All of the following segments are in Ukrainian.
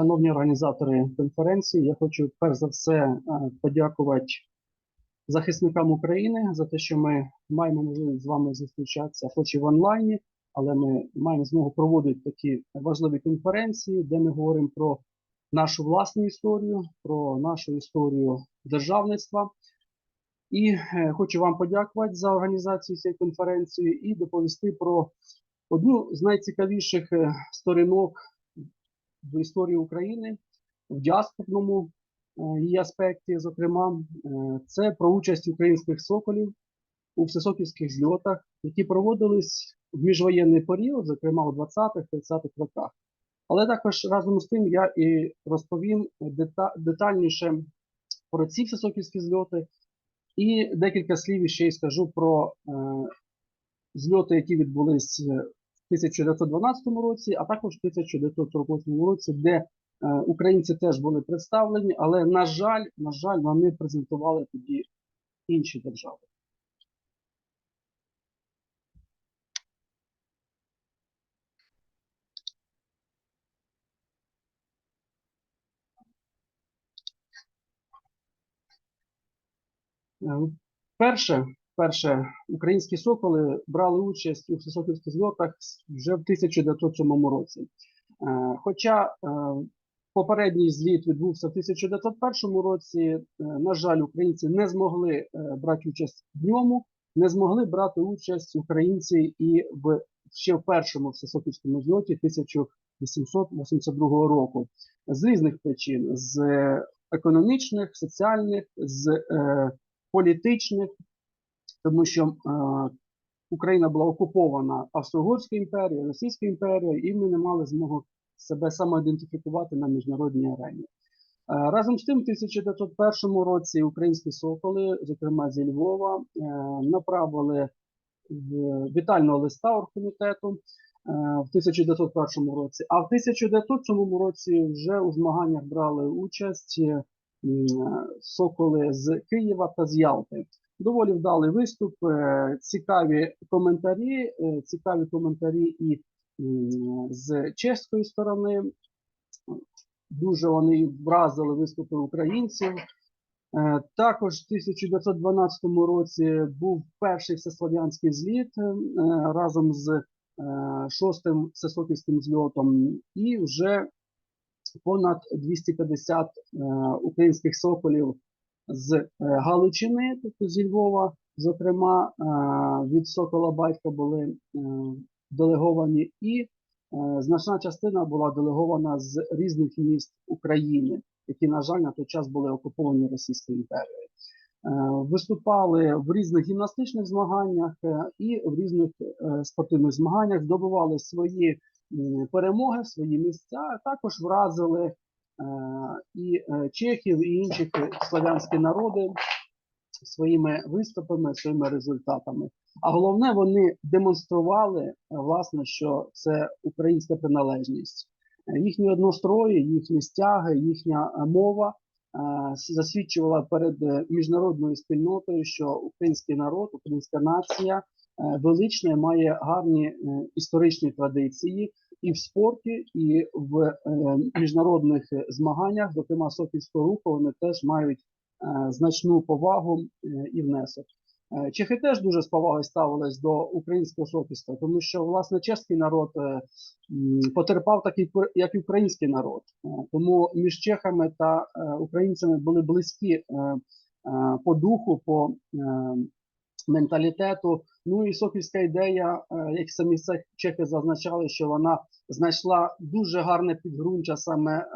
Шановні організатори конференції, я хочу перш за все е, подякувати захисникам України за те, що ми маємо можливість з вами зустрічатися, хоч і в онлайні, але ми маємо змогу проводити такі важливі конференції, де ми говоримо про нашу власну історію, про нашу історію державництва. І е, хочу вам подякувати за організацію цієї конференції і доповісти про одну з найцікавіших е, сторінок в історії України в діаспорному е, її аспекті, зокрема, е, це про участь українських соколів у всесоківських зльотах, які проводились в міжвоєнний період, зокрема у 20-30-х роках. Але також разом з тим я і розповім дета- детальніше про ці всесоківські зльоти, і декілька слів ще й скажу про е, зльоти, які відбулись е, 1912 році, а також в 1948 році, де е, українці теж були представлені, але на жаль, на жаль, вони презентували тоді інші держави. Е, Перше, перше, українські соколи брали участь у всесоківських зльотах вже в 1907 році. Е, Хоча е, попередній зліт відбувся в 1901 році, е, на жаль, українці не змогли брати участь в ньому, не змогли брати участь українці і в ще в першому всесоківському зльоті 1882 року з різних причин: з економічних, соціальних, з е, політичних, тому що е, Україна була окупована Австро-Угорською імперією, Російською імперією, і ми не мали змогу себе самоідентифікувати на міжнародній арені. Е, Разом з тим, в 1901 році українські соколи, зокрема зі Львова, е, направили вітального листа оргкомітету е, в 1901 році. А в 1907 році вже у змаганнях брали участь е, соколи з Києва та з Ялти. Доволі вдалий виступ, е, цікаві коментарі, е, цікаві коментарі і з чеської сторони. Дуже вони вразили виступи українців. Е, Також в 1912 році був перший всеслов'янський зліт разом з шостим всесоківським зльотом, і вже понад 250 е, українських соколів з е, Галичини, тобто зі Львова, зокрема е, від Сокола Батька були делеговані, і значна частина була делегована з різних міст України, які, на жаль, на той час були окуповані Російською імперією. Виступали в різних гімнастичних змаганнях і в різних спортивних змаганнях, здобували свої перемоги, свої місця, також вразили е, і е, чехів, і інших е, славянські народи своїми виступами, своїми результатами. А головне, вони демонстрували е, власне, що це українська приналежність. Е, Їхні однострої, їхні стяги, їхня е, мова е, засвідчувала перед е, міжнародною спільнотою, що український народ, українська нація е, велична, має гарні е, історичні традиції і в спорті, і в е, міжнародних змаганнях, зокрема Софійського руху, вони теж мають е, значну повагу е, і внесок. Чехи теж дуже з повагою ставились до українського софіста, тому що власне чеський народ потерпав такий, як і український народ. Тому між чехами та українцями були близькі по духу, по менталітету. Ну і софівська ідея, е, як самі чехи зазначали, що вона знайшла дуже гарне підґрунтя саме е,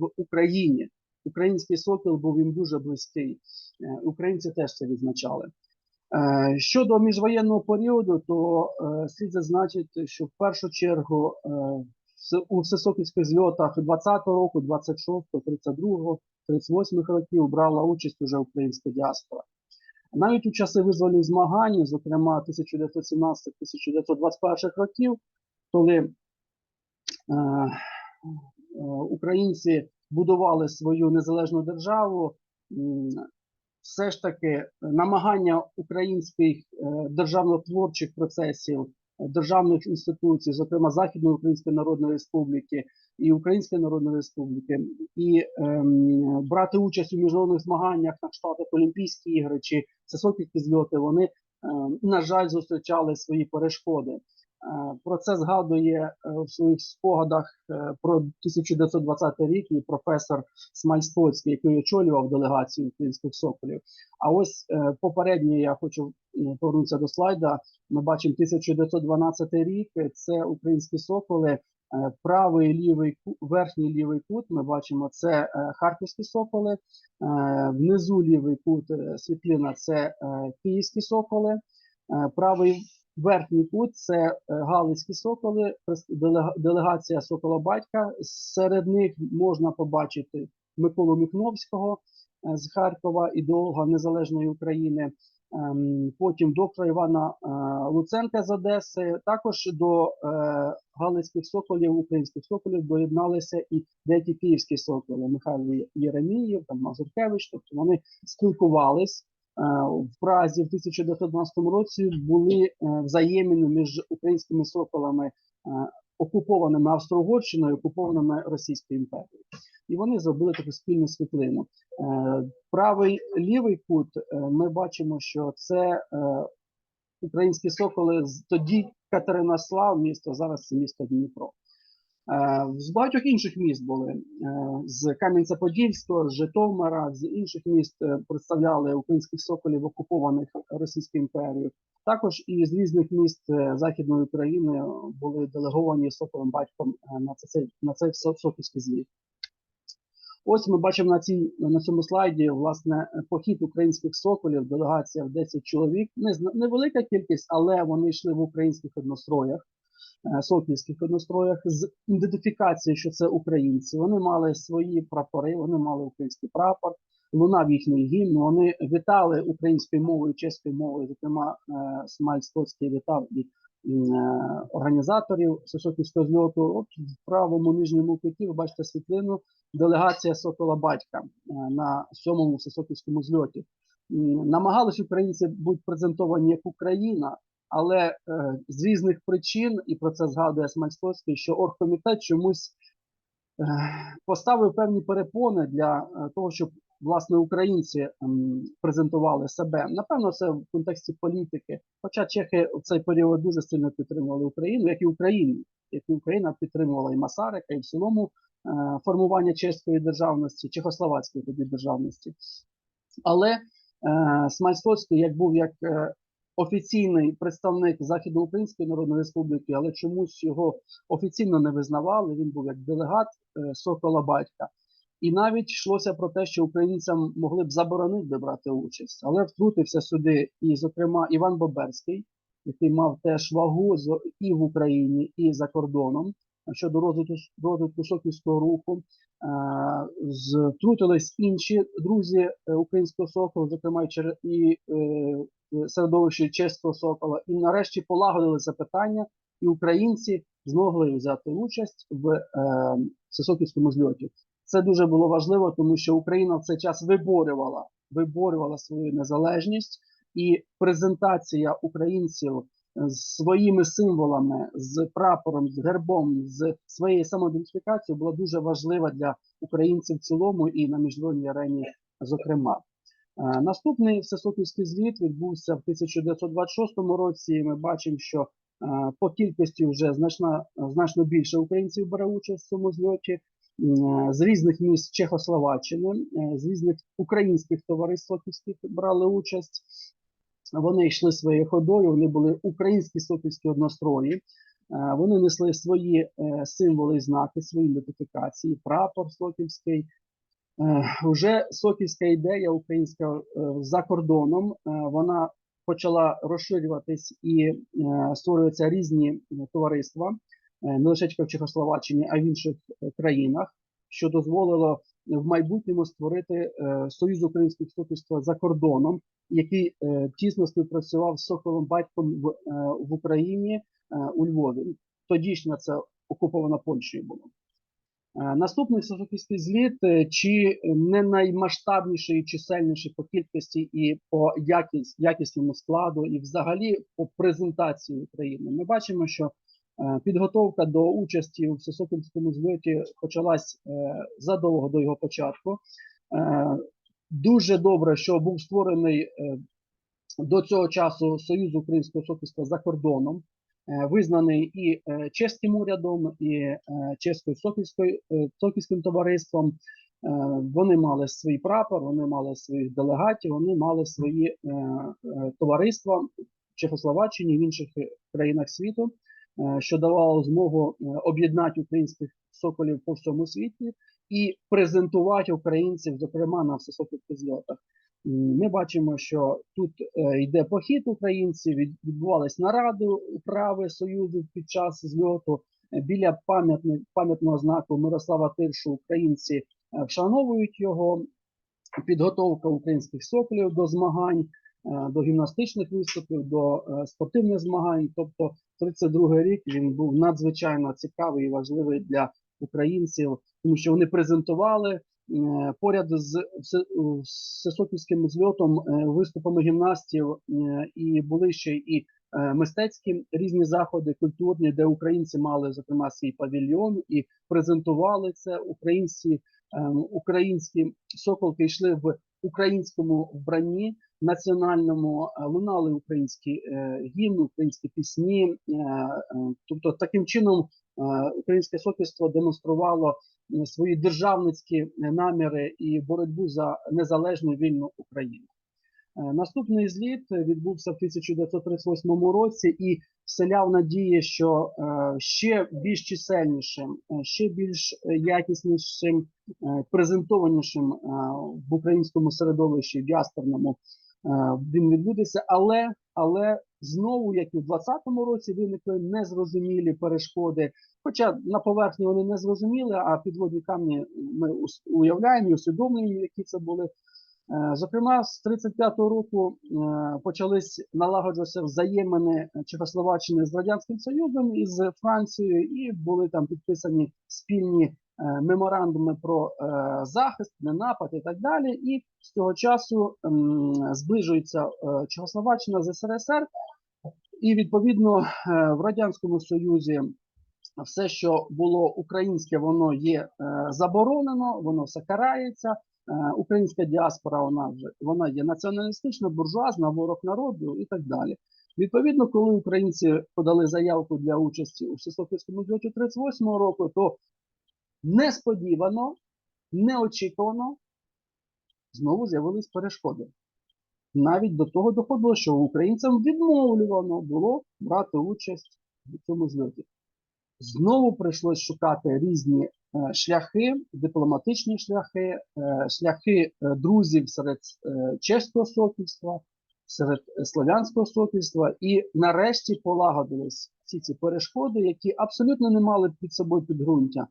в Україні. Український сокіл був їм дуже близький. Е, Українці теж це відзначали. Щодо міжвоєнного періоду, то слід зазначити, що в першу чергу у всесоківських зльотах 20-го року, 26-го, 32-го, 38-х років брала участь уже українська діаспора. Навіть у часи визвольних змагань, зокрема 1917-1921 років, коли е, українці будували свою незалежну державу, все ж таки намагання українських е, державно-творчих процесів, е, державних інституцій, зокрема Західної Української Народної Республіки, і Української Народної Республіки, і ем, брати участь у міжнародних змаганнях на кшталт Олімпійські ігри чи всесокільні зльоти, вони, ем, на жаль, зустрічали свої перешкоди. Е, Про це згадує е, в своїх спогадах е, про 1920 рік і професор Смальстоцький, який очолював делегацію українських соколів. А ось е, попереднє я хочу е, повернутися до слайда. Ми бачимо 1912 рік. Це українські соколи. Е, Правий лівий верхній лівий кут. Ми бачимо це е, харківські соколи. е, Внизу лівий кут світлина це київські соколи. Правий верхній кут це галицькі соколи. Делегація сокола батька. Серед них можна побачити Миколу Міхновського з Харкова, ідеолога незалежної України. Ем, Потім доктора Івана е, Луценка з Одеси. Також до е, галицьких соколів, українських соколів доєдналися і деякі київські соколи. Михайло Єремієв, там Мазуркевич. Тобто вони спілкувались. Е, В Празі в 1912 році були взаємини між українськими соколами, окупованими Австро-Угорщиною, окупованими Російською імперією. І вони зробили таку спільну світлину. Е, Правий лівий кут е, ми бачимо, що це е, українські соколи тоді Катеринослав, місто, зараз це місто Дніпро. Е, З багатьох інших міст були е, з Кам'янця-Подільського, з Житомира, з інших міст е, представляли українських соколів, окупованих Російською імперією. Також і з різних міст Західної України були делеговані соколом батьком на цей на цей со- сокільський звіт. Ось ми бачимо на цій на цьому слайді власне похід українських соколів, делегація в 10 чоловік. Не невелика кількість, але вони йшли в українських одностроях, сокільських одностроях з ідентифікацією, що це українці. Вони мали свої прапори, вони мали український прапор, лунав їхній гімн. Вони вітали українською мовою, чеською мовою. Зокрема, е, Смаль Стоцький вітав і е, організаторів Сосоківського зльоту. От в правому нижньому куті ви бачите світлину делегація Сокола Батька е, на сьомому всесоківському зльоті. Намагались українці бути презентовані як Україна, але е, з різних причин, і про це згадує Смальстоцький, що оргкомітет чомусь е, поставив певні перепони для е, того, щоб власне українці ем, презентували себе. Напевно, це в контексті політики. Хоча чехи в цей період дуже сильно підтримували Україну, як і Україну, як і Україна підтримувала і Масарика, і в цілому е, формування чеської державності, чехословацької тоді державності. Але е, Смальстоцький, як був як е, офіційний представник Західноукраїнської Народної Республіки, але чомусь його офіційно не визнавали. Він був як делегат е, Сокола Батька. І навіть йшлося про те, що українцям могли б заборонити брати участь, але втрутився сюди, і, зокрема, Іван Боберський, який мав теж вагу і в Україні, і за кордоном щодо розвитку, розвитку сокільського руху. Е, Втрутились інші друзі е, українського соколу, зокрема і, чер- і середовище чеського сокола. І нарешті полагодили це питання, і українці змогли взяти участь в е, зльоті. Це дуже було важливо, тому що Україна в цей час виборювала, виборювала свою незалежність, і презентація українців з своїми символами, з прапором, з гербом, з своєю самоідентифікацією була дуже важлива для українців в цілому і на міжнародній арені, зокрема. Е, Наступний всесокільський звіт відбувся в 1926 році. Ми бачимо, що е, по кількості вже значно, значно більше українців бере участь в цьому зльоті. З різних міст Чехословаччини, е, з різних українських товариств сокільських брали участь. Вони йшли своєю ходою, вони були українські сокільські однострої. Е, Вони несли свої е, символи і знаки, свої ідентифікації, прапор сокільський. Е, Уже ідея українська е, за кордоном, е, вона почала розширюватись і створюються різні товариства, не лише в Чехословаччині, а й в інших країнах, що дозволило в майбутньому створити Союз українських сокільства за кордоном, який тісно співпрацював з Соколом батьком в, Україні у Львові. Тодішня це окупована Польщею було. Е, Наступний Сокільський зліт, е, чи не наймасштабніший, чисельніший по кількості і по якість, якісному складу, і взагалі по презентації України. Ми бачимо, що Е, Підготовка до участі у всесокільському зльоті почалась задовго до його початку. Дуже добре, що був створений до цього часу Союз Українського сокільства за кордоном, визнаний і е, чеським урядом, і е, чеською сокільською е, сокільським товариством. Е, Вони мали свій прапор, вони мали своїх делегатів, вони мали свої е, е, товариства в Чехословаччині в інших е, країнах світу, е, що давало змогу е, об'єднати українських соколів по всьому світі і презентувати українців, зокрема на всесокільських зльотах. Ми бачимо, що тут е, йде похід українців, від- відбувались наради управи Союзу під час зльоту. Е, Біля пам'ятного знаку Мирослава Тиршу українці е, вшановують його. Підготовка українських соколів до змагань, до гімнастичних виступів, до спортивних змагань. Тобто 32 рік він був надзвичайно цікавий і важливий для українців, тому що вони презентували поряд з все- зльотом е, виступами гімнастів е, і були ще і е, мистецькі різні заходи, культурні, де українці мали зокрема свій павільйон і презентували це. Українці українські соколки йшли в українському вбранні національному, е, лунали українські е, гімни, українські пісні. е, е, Тобто таким чином е, українське сокільство демонструвало е, свої державницькі е, наміри і боротьбу за незалежну вільну Україну. Е, Наступний зліт відбувся в 1938 році і вселяв надії, що е, ще більш чисельнішим, е, ще більш е, якіснішим, е, презентованішим е, в українському середовищі діаспорному е, він відбудеться, але, але знову, як і в 2020 році, виникли незрозумілі перешкоди. Хоча на поверхні вони не зрозуміли, а підводні камні ми уявляємо і усвідомлюємо, які це були. Е, Зокрема, з 35-го року е, почались налагоджуватися взаємини Чехословаччини з Радянським Союзом і з Францією, і були там підписані спільні е, меморандуми про захист, ненапад і так далі. І з цього часу зближується Чехословаччина з СРСР, і відповідно е, в Радянському Союзі все, що було українське, воно є е, заборонено, воно все карається. Е, Українська діаспора вона вже вона є націоналістична, буржуазна, ворог народу і так далі. Відповідно, коли українці подали заявку для участі у Всесофійському зльоті 38-го року, то несподівано, неочікувано знову з'явились перешкоди. Навіть до того доходило, що українцям відмовлювано було брати участь в цьому зльоті. Знову прийшлось шукати різні е, шляхи, дипломатичні шляхи, е, шляхи е, друзів серед чеського сокільства, серед слов'янського сокільства, і нарешті полагодились всі ці перешкоди, які абсолютно не мали під собою підґрунтя.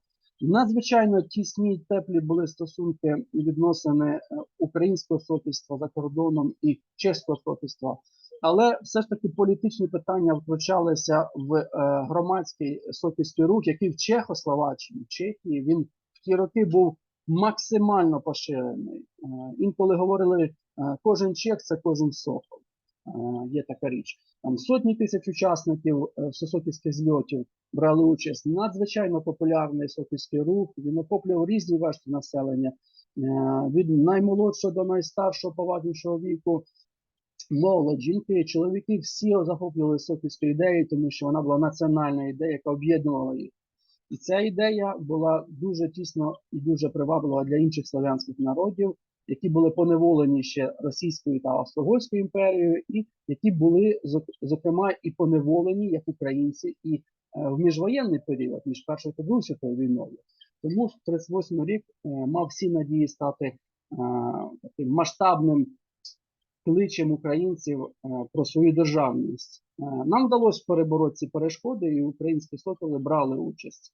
Надзвичайно тісні й теплі були стосунки і відносини е, українського сокільства за кордоном і чеського сокільства. Але все ж таки політичні питання втручалися в е, громадський сокільський рух, який в Чехословаччині, в Чехії, він в ті роки був максимально поширений. Е, інколи говорили, кожен чех це кожен сокол. Е, є така річ. Там сотні тисяч учасників е, зльотів брали участь. Надзвичайно популярний сокільський рух. Він охоплював різні верстви населення е, від наймолодшого до найстаршого поважнішого віку молодь, жінки, чоловіки всі захоплювали сокільською ідеєю, тому що вона була національна ідея, яка об'єднувала їх. І ця ідея була дуже тісно і дуже приваблива для інших слов'янських народів, які були поневолені ще Російською та Австро-Угорською імперією, і які були зокрема і поневолені як українці, і е, в міжвоєнний період, між Першою та Другою світовою війною. Тому 38 рік е, мав всі надії стати е, таким масштабним кличем українців про свою державність. Нам вдалося перебороти ці перешкоди, і українські соколи брали участь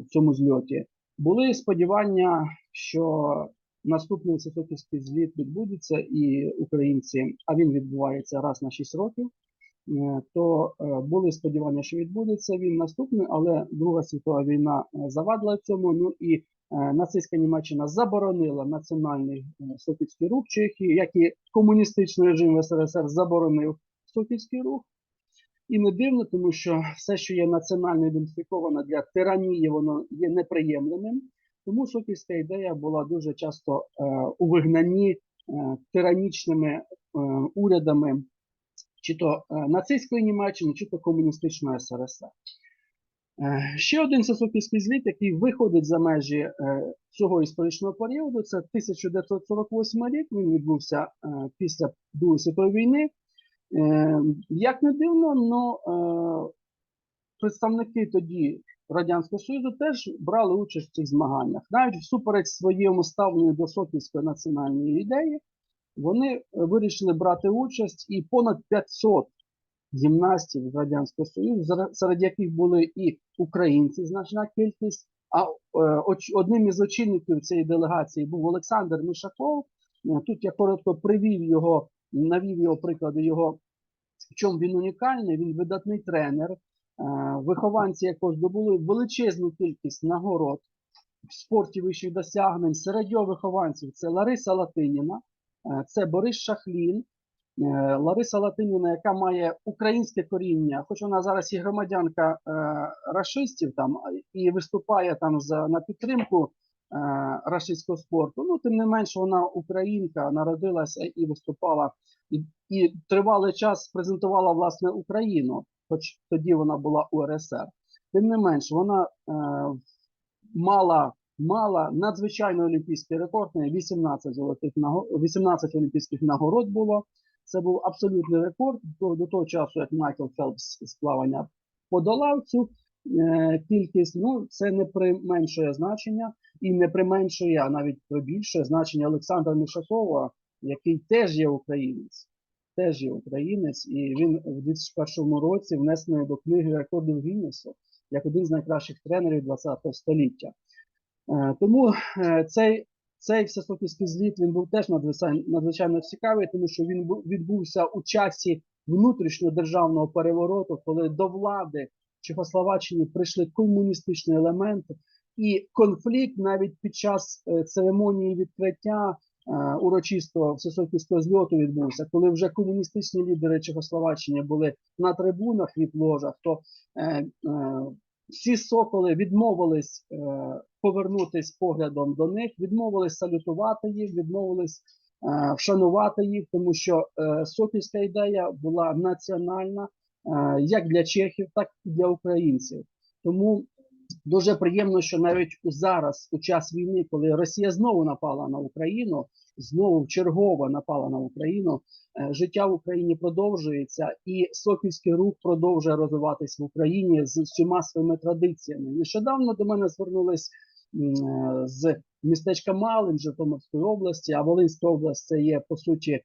в цьому зльоті. Були сподівання, що наступний всесокільський зліт відбудеться, і українці, а він відбувається раз на 6 років. е, То е, були сподівання, що відбудеться він наступний, але Друга світова війна е, завадила цьому. Ну і Нацистська Німеччина заборонила національний сокільський рух Чехії, як і комуністичний режим в СРСР заборонив сокільський рух. І не дивно, тому що все, що є національно ідентифіковано для тиранії, воно є неприємним. Тому сокільська ідея була дуже часто е, у вигнанні е, тиранічними е, урядами, чи то нацистської Німеччини, чи то комуністичної СРСР. Ще один сосоківський зліт, який виходить за межі цього історичного періоду, це 1948 рік. Він відбувся після Другої світової війни. Як не дивно, але представники тоді Радянського Союзу теж брали участь в цих змаганнях. Навіть всупереч своєму ставленню до сокільської національної ідеї, вони е, вирішили брати участь і понад 500 гімнастів з Радянського Союзу, серед яких були і українці, значна кількість. А е, одним із очільників цієї делегації був Олександр Мишаков. Е, Тут я коротко привів його, навів його приклади його, в чому він унікальний. Він видатний тренер, вихованці якого здобули величезну кількість нагород в спорті вищих досягнень. Серед його вихованців це Лариса Латиніна, е, це Борис Шахлін, Е, Лариса Латиніна, яка має українське коріння, хоч вона зараз і громадянка е, рашистів там і виступає там за на підтримку е, рашистського спорту. Ну тим не менш, вона українка, народилася і виступала, і, і тривалий час презентувала власне Україну, хоч тоді вона була УРСР. Тим не менш, вона е, мала. Мала надзвичайно олімпійський рекорд, 18 золотих наго- 18 олімпійських нагород було. Це був абсолютний рекорд до, до того часу, як Майкл Фелпс з плавання подолав цю е, кількість. Ну, це не применшує значення і не применшує, а навіть прибільшує значення Олександра Мішакова, який теж є українець. Теж є українець, і він в 2001 році внесений до книги рекордів Гіннесу як один з найкращих тренерів ХХ століття. Е, тому е, цей цей всесоківський зліт він був теж надзвичайно, цікавий, тому що він відбувся у часі внутрішньодержавного перевороту, коли до влади Чехословаччині прийшли комуністичні елементи, і конфлікт навіть під час е, церемонії відкриття е, урочистого всесоківського зльоту відбувся, коли вже комуністичні лідери Чехословаччини були на трибунах від ложах, то е, всі соколи відмовились повернутись поглядом до них, відмовились салютувати їх, відмовились вшанувати їх, тому що сокільська ідея була національна як для чехів, так і для українців. Тому дуже приємно, що навіть зараз, у час війни, коли Росія знову напала на Україну, знову вчергово напала на Україну, е, життя в Україні продовжується, і сокільський рух продовжує розвиватись в Україні з всіма своїми традиціями. Нещодавно до мене звернулись е, з містечка Малин Житомирської області, а Волинська область це є по суті е,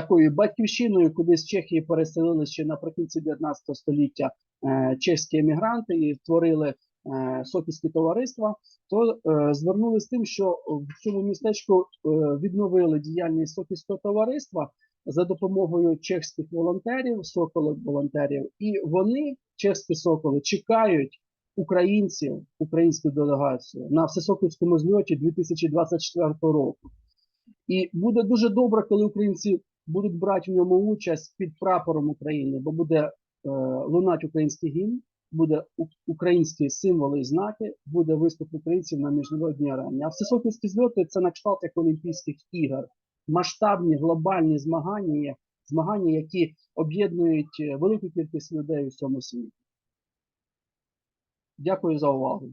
такою батьківщиною, куди з Чехії переселили ще наприкінці 19 століття е, чеські емігранти і створили е, сокільські товариства. То е, звернулися з тим, що в цьому містечку відновили діяльність сокільського товариства за допомогою чеських волонтерів, соколок волонтерів, і вони, чеські соколи, чекають українців, українську делегацію на всесокольському зльоті 2024 року. І буде дуже добре, коли українці будуть брати в ньому участь під прапором України, бо буде е, лунати український гімн, буде українські символи і знаки, буде виступ українців на міжнародній арені. А всесокільські зльоти це на кшталт як Олімпійських ігор, масштабні глобальні змагання, змагання, які об'єднують е, велику кількість людей у всьому світі. Дякую за увагу.